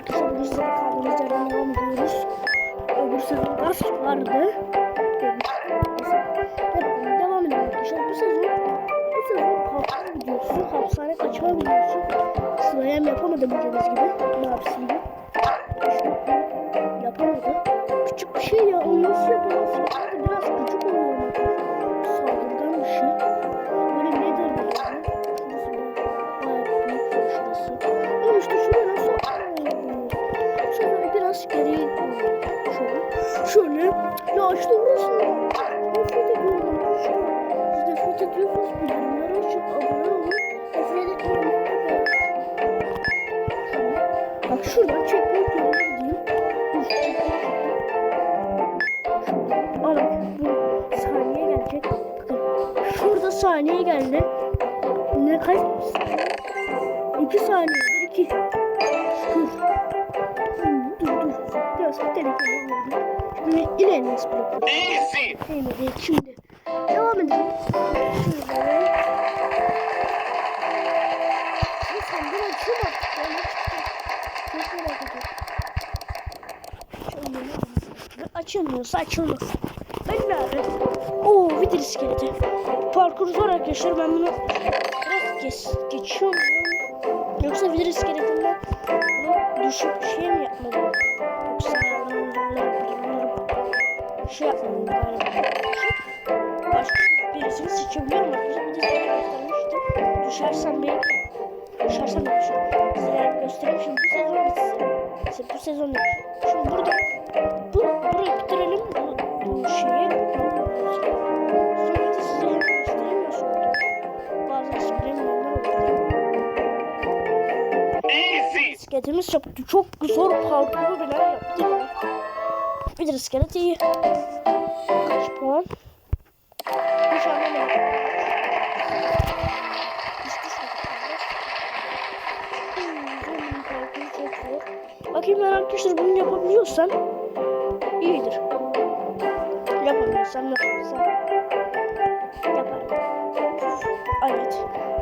arkadaşlar size kaldığımız yerden devam ediyoruz. Sezon ders vardı. Bakalım devam edelim arkadaşlar. Bu sezon bu sezon parkur videosu, hapishane kaçma videosu. Slayam yapamadı bildiğiniz gibi. Ne gibi. İşte yapamadı. Küçük bir şey ya. O nasıl yapamaz? Bak şuradan checkpoint yerine gideyim. Dur checkpoint checkpoint. Aa bak bu saniye gelecek. Bakın şurada saniye geldi. Ne kaç? İki saniye. Bir iki. Şükür. Hmm, Dur dur. Biraz bir telefon alayım. Şimdi ilerleyin blokları. Easy. Şimdi devam edelim. Lütfen bir açın artık. Ben açtım. Çok merak ediyorum. Açılmıyorsa açılmaz. Ben nerede? Oo vidir iskeleti. Parkur zor arkadaşlar. Ben bunu biraz geç, geçiyorum. Yoksa vidir iskeletinden düşüp şey mi yapmalıyım? Yoksa şey. Başka seçebiliyorum arkadaşlar. Bir de size göstermiştim. Düşersem belki Düşersem de düşerim. Size göstereyim. Şimdi bu sezon bitsin. Bu sezon değil. Şimdi burada bu burayı bitirelim. Bu, bu şeyi. Sonra da size oldu. Bazen spremlerler oluyor. Easy. İskeletimiz yaptı. Çok zor parkuru bile yaptı. Bir de iskelet iyi. Kaç puan? Bakayım ben arkadaşlar bunu yapabiliyorsam iyidir. Yapamıyorsam ne yaparsam yaparım. Evet.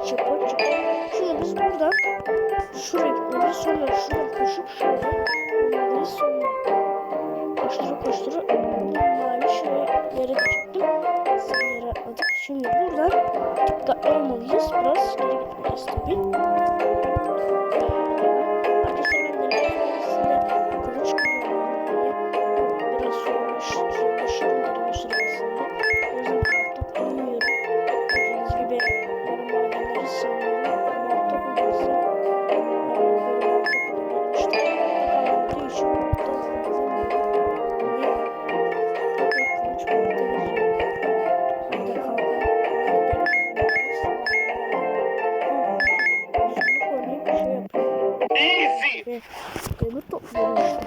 Çıpır çıpır. Şimdi biz buradan şuraya gitmeliyiz. Sonra şuradan koşup şöyle gitmeliyiz. Sonra koştura koştura mavi şuraya yere çıktım. Sen yere atladık. Şimdi buradan dikkatli olmalıyız. Biraz geri gitmeliyiz tabii. Ve demir topluyorum işte.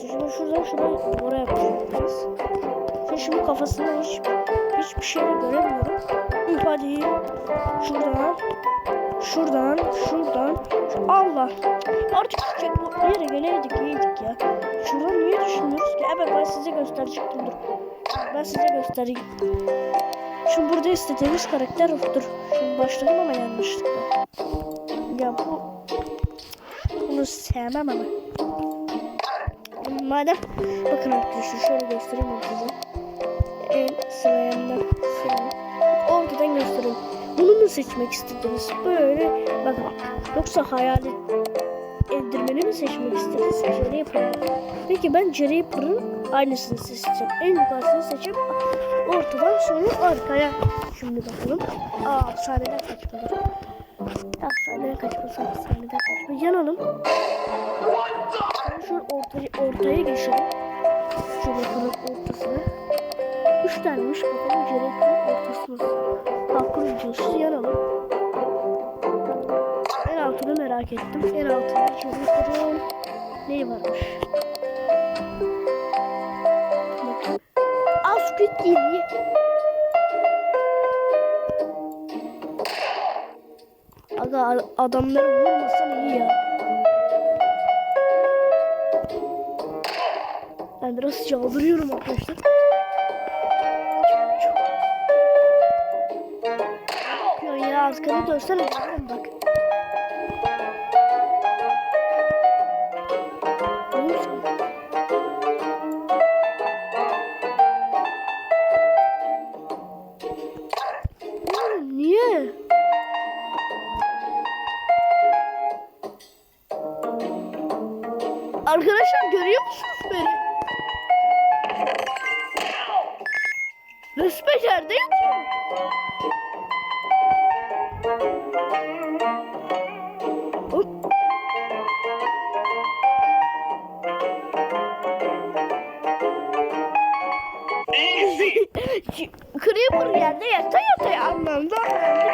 Şimdi şuradan şuraya buraya yapacağız. Şimdi şimdi kafasında hiç hiçbir şey göremiyorum. Hadi şuradan şuradan şuradan şu- Allah artık bu yere geleydik iyiydik ya. Şuradan niye düşünmüyoruz ki? Evet ben size gösterecektim dur. Ben size göstereyim. Şimdi burada istediğimiz karakter dur. Şimdi başladım ama yanlışlıkla. Ya bu bunu sevmem ama. Madem bakın arkadaşlar şöyle göstereyim size. En sırayandan sıra. Ortadan göstereyim. Bunu mu seçmek istediniz? Böyle bakın. Yoksa hayali endirmeni mi seçmek istediniz? Jerry'e Peki ben Jerry'in aynısını seçeceğim. En yukarısını seçip ortadan sonra arkaya. Şimdi bakalım. Aa hapishaneden kaçmadı. Hapishaneden kaçması, hapishaneden kaçma. Yanalım. Sonra şöyle ortaya, ortaya geçelim. Şöyle kanın ortasına. Üç tanemiş bakalım Jerry'in ortasına. Parkur videosu yanalım. Merak ettim. En altında Jerry'in neyi varmış? Bakın. Aa Squid Game. Aga adamları vurmasan iyi ya. Ben biraz çaldırıyorum arkadaşlar. Çok- çok- arkanı dönsene bak. Yerde yatıyorum. Hop. Creeper yerde yata yata anlamda Bunu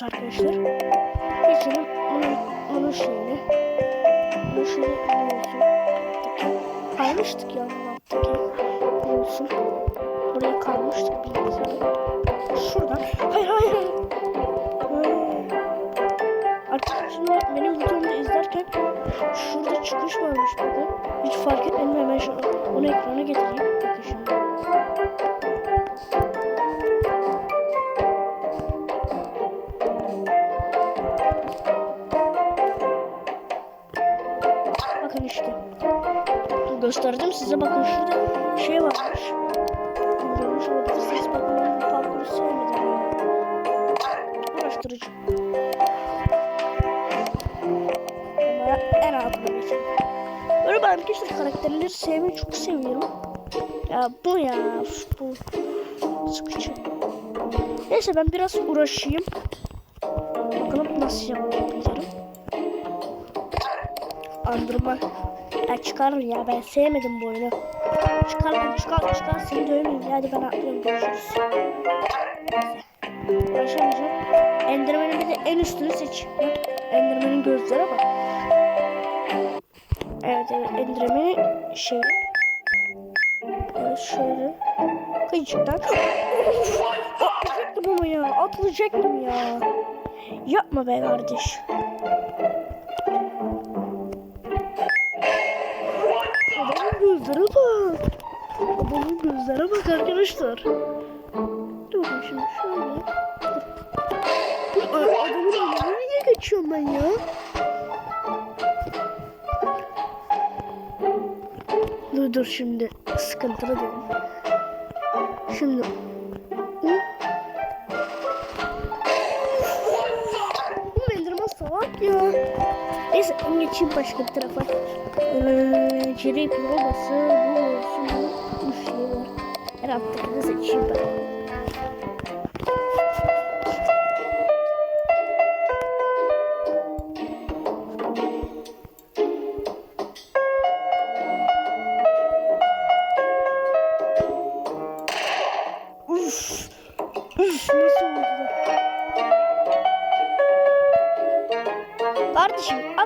Bunu atlıyoruz arkadaşlar. Geçelim bunun, bunun şeyini. Bunun şeyini biliyorsun. Kaymıştık ya ya. Biliyorsun. Buraya kalmıştık biliyorsun. Şuradan. Hayır hayır hayır. Hayır. Arkadaşlar benim videomu izlerken şurada çıkış varmış bakın. Hiç fark etmedim hemen şu onu ekrana getireyim. Bakın şimdi. Gösterdim size bakın şurada şey varmış. Görmüş olabilirsiniz. Bakın ben bu parkuru sevmedim. Uğraştırıcı. Ama en altına geçelim. Böyle ben arkadaşlar karakterleri sevmeyi çok seviyorum. Ya bu ya bu sıkıcı. Neyse ben biraz uğraşayım. Bakalım nasıl yapabilirim. Andırma. Ya çıkarın ya ben sevmedim bu oyunu. Çıkar çıkar çıkar seni dövmeyeyim. Hadi ben atlıyorum görüşürüz. Neyse. Uğraşamayacağım. Enderman'ın bir de en üstünü seç. Bak, Enderman'ın gözlere bak. Evet evet Enderman'ın şey. Şöyle. Kıyıcıktan. Atlayacaktım ama ya. Atlayacaktım ya. Yapma be kardeş. Adamın gözlere bak arkadaşlar. Dur şimdi şöyle. A- adamın önüne niye geçiyorum ben ya? Dur dur şimdi sıkıntılı dedim. Şimdi. Neyse ben geçeyim başka bir tarafa. Ee, Cereyip olması, bu olsun, bu bir şey var. Her haftakini seçeyim ben. Uf, uf nasıl oldu?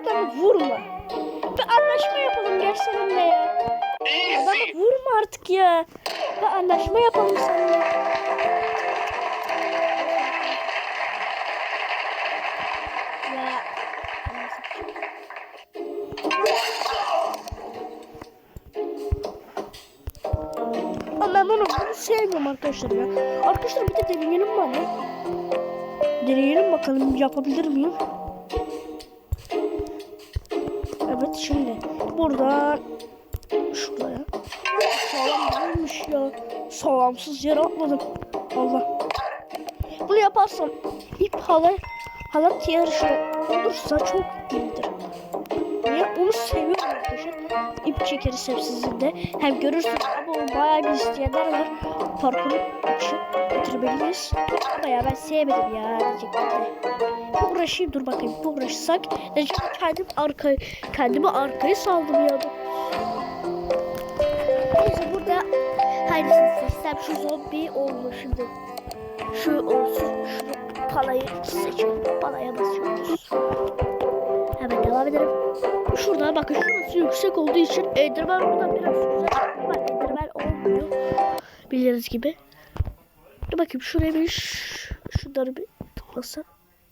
Adamı vurma. Bir anlaşma yapalım gel seninle ya. Adamı vurma artık ya. Bir anlaşma yapalım seninle. Ya. Ama ben bunu, bunu sevmiyorum arkadaşlar ya. Arkadaşlar bir de deneyelim anne? Deneyelim bakalım yapabilir miyim? Şimdi buradan şuraya. Sağlam değilmiş ya. Sağlamsız yere atladım. Allah. Bunu yaparsam ip halı halat yarışı olursa çok iyidir. Niye? Onu seviyorum arkadaşlar. İp çekeriz hep de. Hem görürsünüz ama onun bayağı bir isteyenler var. Parkuru için bitirebiliriz. Ama ya ben sevmedim ya diyecektim. Uğraşayım dur bakayım. Uğraşsak. Diyecektim kendim arkaya, kendimi arkaya saldım ya. Neyse burada hangisini seçsem şu zombi olmuş şimdi. Şu olsun. Şu palayı seçelim. Palaya basıyoruz. Hemen devam edelim. Şurada bakın şurası yüksek olduğu için Enderman buradan biraz güzel ama Enderman olmuyor. Biliriz gibi. Dur bakayım şuraya bir şunları bir tıklasam.